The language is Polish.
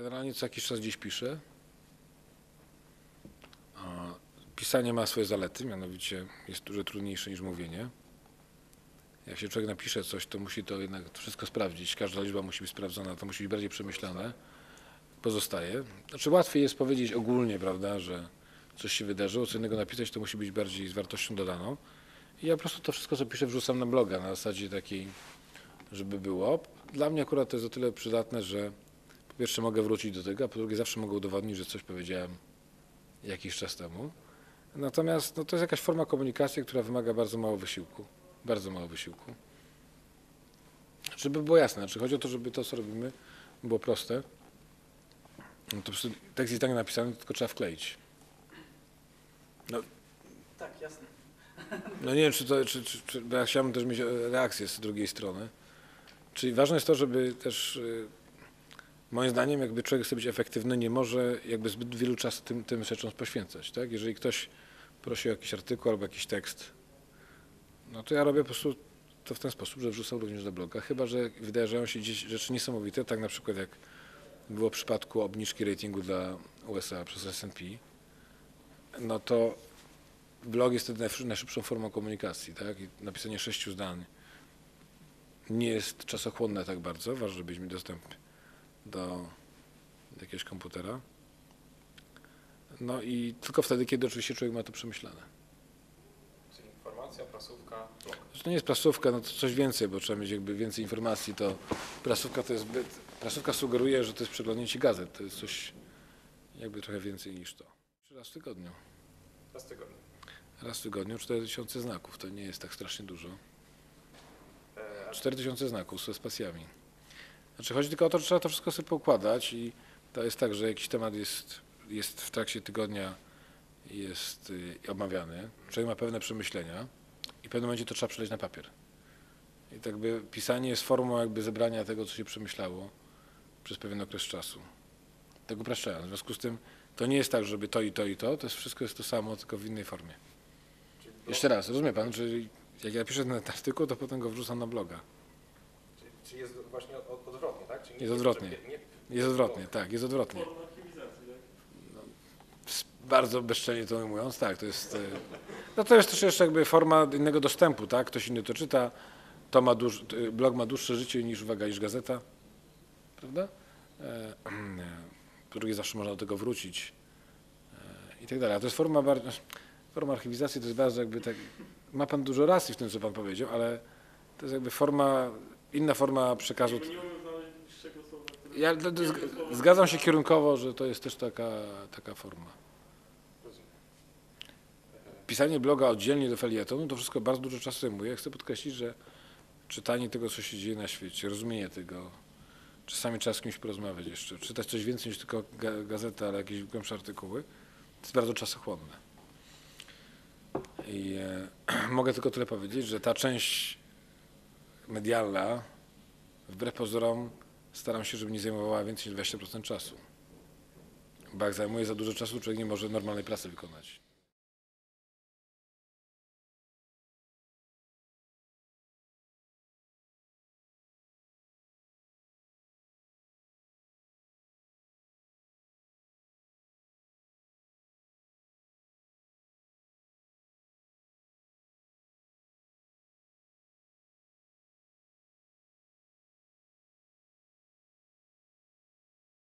Generalnie co jakiś czas gdzieś piszę. Pisanie ma swoje zalety, mianowicie jest dużo trudniejsze niż mówienie. Jak się człowiek napisze coś, to musi to jednak wszystko sprawdzić. Każda liczba musi być sprawdzona, to musi być bardziej przemyślane. Pozostaje. Znaczy łatwiej jest powiedzieć ogólnie, prawda, że coś się wydarzyło, co innego napisać, to musi być bardziej z wartością dodaną. I ja po prostu to wszystko, co piszę, wrzucam na bloga na zasadzie takiej, żeby było. Dla mnie akurat to jest o tyle przydatne, że pierwsze mogę wrócić do tego, a po drugie zawsze mogę udowodnić, że coś powiedziałem jakiś czas temu. Natomiast no, to jest jakaś forma komunikacji, która wymaga bardzo mało wysiłku. Bardzo mało wysiłku. Żeby było jasne, znaczy chodzi o to, żeby to, co robimy, było proste. No to tekst jest tak napisany, tylko trzeba wkleić. Tak, jasne. No nie wiem, czy to, czy, czy, czy, ja chciałbym też mieć reakcję z drugiej strony. Czyli ważne jest to, żeby też, y, moim zdaniem, jakby człowiek chce być efektywny, nie może jakby zbyt wielu czasu tym, tym rzeczom poświęcać, tak? Jeżeli ktoś prosi o jakiś artykuł albo jakiś tekst, no to ja robię po prostu to w ten sposób, że wrzucam również do bloga, chyba, że wydarzają się gdzieś rzeczy niesamowite, tak na przykład jak było w przypadku obniżki ratingu dla USA przez S&P, no to blog jest wtedy najszy- najszybszą formą komunikacji, tak? I napisanie sześciu zdań nie jest czasochłonne tak bardzo, ważne, żebyś miał dostęp do jakiegoś komputera. No i tylko wtedy, kiedy oczywiście człowiek ma to przemyślane. Czyli informacja, prasówka, blog. Że to nie jest prasówka, no to coś więcej, bo trzeba mieć jakby więcej informacji, to prasówka to jest zbyt, prasówka sugeruje, że to jest przeglądnięcie gazet, to jest coś jakby trochę więcej niż to. Trzy razy w tygodniu. Raz w tygodniu. Raz w tygodniu 4000 znaków, to nie jest tak strasznie dużo. E, a 4000 znaków ze spacjami. Znaczy chodzi tylko o to, że trzeba to wszystko sobie poukładać i to jest tak, że jakiś temat jest, jest w trakcie tygodnia jest y, omawiany, człowiek ma pewne przemyślenia i w pewnym momencie to trzeba przeleć na papier. I tak by pisanie jest formą jakby zebrania tego, co się przemyślało przez pewien okres czasu. Tak upraszczając. W związku z tym to nie jest tak, żeby to i to i to, to jest wszystko jest to samo, tylko w innej formie. Jeszcze raz, rozumie pan, czyli jak ja piszę ten artykuł, to potem go wrzucam na bloga. Czyli jest właśnie od, odwrotnie, tak? Czyli nie Jest odwrotnie. nie- Jest odwrotnie, tak, jest odwrotnie. Tak? S- Bardzo bezczelnie to ujmując, tak, to jest. e, No to jest też jeszcze jakby forma innego dostępu, tak? Ktoś inny to czyta, to ma duż, blog ma dłuższe życie niż uwaga, niż gazeta, prawda? E, Po drugie, zawsze można do tego wrócić e, i tak dalej. A to jest forma bardzo, forma archiwizacji to jest bardzo jakby tak, ma pan dużo racji w tym, co pan powiedział, ale to jest jakby forma, inna forma przekazu. Ja zgadzam się kierunkowo, że to jest też taka, taka forma. Pisanie bloga oddzielnie do felietonu to wszystko bardzo dużo czasu zajmuje. Chcę podkreślić, że czytanie tego, co się dzieje na świecie, rozumienie tego, czasami trzeba z kimś porozmawiać jeszcze, czytać coś więcej niż tylko ga- gazetę, ale jakieś głębsze artykuły, to jest bardzo czasochłonne. I e, mogę tylko tyle powiedzieć, że ta część medialna, wbrew pozorom, staram się, żeby nie zajmowała więcej niż 20% czasu. Bo jak zajmuje za dużo czasu, człowiek nie może normalnej pracy wykonać.